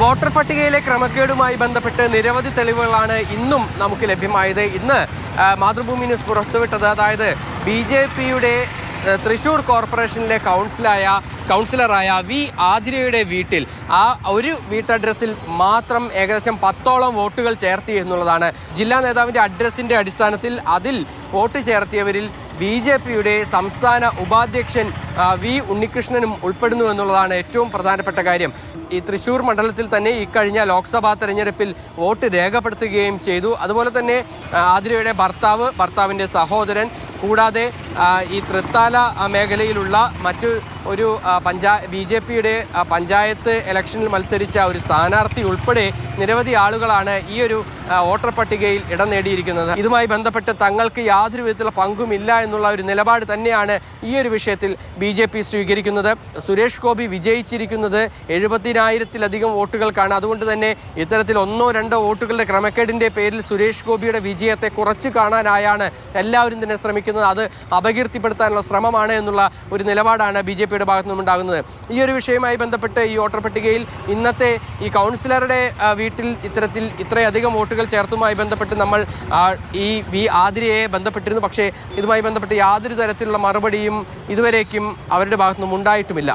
Voter പട്ടികയിലെ ക്രമക്കേടുമായി ബന്ധപ്പെട്ട് നിരവധി തെളിവുകളാണ് ഇന്നും നമുക്ക് ലഭ്യമായത്. ഇന്ന് മാതൃഭൂമി ന്യൂസ് പുറത്തുവിട്ടത് അതായത് ബി ജെ പിയുടെ തൃശൂർ കോർപ്പറേഷനിലെ കൗൺസിലായ കൗൺസിലറായ വി ആതിരയുടെ വീട്ടിൽ ആ ഒരു വീട്ടഡ്രസ്സിൽ മാത്രം ഏകദേശം പത്തോളം വോട്ടുകൾ ചേർത്തി എന്നുള്ളതാണ്. ജില്ലാ നേതാവിന്റെ അഡ്രസ്സിന്റെ അടിസ്ഥാനത്തിൽ അതിൽ വോട്ട് ചേർത്തിയവരിൽ ബി ജെ പിയുടെ സംസ്ഥാന ഉപാധ്യക്ഷൻ വി ഉണ്ണികൃഷ്ണനും ഉൾപ്പെടുന്നു എന്നുള്ളതാണ് ഏറ്റവും പ്രധാനപ്പെട്ട കാര്യം. ഈ തൃശൂർ മണ്ഡലത്തിൽ തന്നെ ഇക്കഴിഞ്ഞ ലോക്സഭാ തെരഞ്ഞെടുപ്പിൽ വോട്ട് രേഖപ്പെടുത്തുകയും ചെയ്തു. അതുപോലെ തന്നെ ആതിരയുടെ ഭർത്താവ് ഭർത്താവിന്റെ സഹോദരൻ കൂടാതെ ഈ തൃത്താല മേഖലയിലുള്ള മറ്റ് ഒരു പഞ്ചാ ബി ജെ പിയുടെ പഞ്ചായത്ത് ഇലക്ഷനിൽ മത്സരിച്ച ഒരു സ്ഥാനാർത്ഥി ഉൾപ്പെടെ നിരവധി ആളുകളാണ് ഈ ഒരു വോട്ടർ പട്ടികയിൽ ഇടം നേടിയിരിക്കുന്നത്. ഇതുമായി ബന്ധപ്പെട്ട് തങ്ങൾക്ക് യാതൊരു വിധത്തിലുള്ള പങ്കുമില്ല എന്നുള്ള ഒരു നിലപാട് തന്നെയാണ് ഈ ഒരു വിഷയത്തിൽ ബി ജെ പി സ്വീകരിക്കുന്നത്. സുരേഷ് ഗോപി വിജയിച്ചിരിക്കുന്നത് എഴുപതിനായിരത്തിലധികം വോട്ടുകൾക്കാണ്. അതുകൊണ്ട് തന്നെ ഇത്തരത്തിൽ ഒന്നോ രണ്ടോ വോട്ടുകളുടെ ക്രമക്കേടിന്റെ പേരിൽ സുരേഷ് ഗോപിയുടെ വിജയത്തെ കുറച്ച് കാണാനായാണ് എല്ലാവരും തന്നെ ശ്രമിക്കുന്നത്. അത് അപകീർത്തിപ്പെടുത്താനുള്ള ശ്രമമാണ് എന്നുള്ള ഒരു നിലപാടാണ് ബി ജെ പിയുടെ ഭാഗത്തു നിന്നുണ്ടാകുന്നത് ഈ ഒരു വിഷയവുമായി ബന്ധപ്പെട്ട് ഈ വോട്ടർ പട്ടികയിൽ ഇന്നത്തെ ഈ കൗൺസിലറുടെ വീട്ടിൽ ഇത്തരത്തിൽ ഇത്രയധികം വോട്ടുകൾ ചേർത്തുമായി ബന്ധപ്പെട്ട് നമ്മൾ ഈ വി ആതിരയെ ബന്ധപ്പെട്ടിരുന്നു. പക്ഷേ ഇതുമായി ബന്ധപ്പെട്ട് യാതൊരു തരത്തിലുള്ള മറുപടിയും ഇതുവരേക്കും അവരുടെ ഭാഗത്തു നിന്നും ഉണ്ടായിട്ടുമില്ല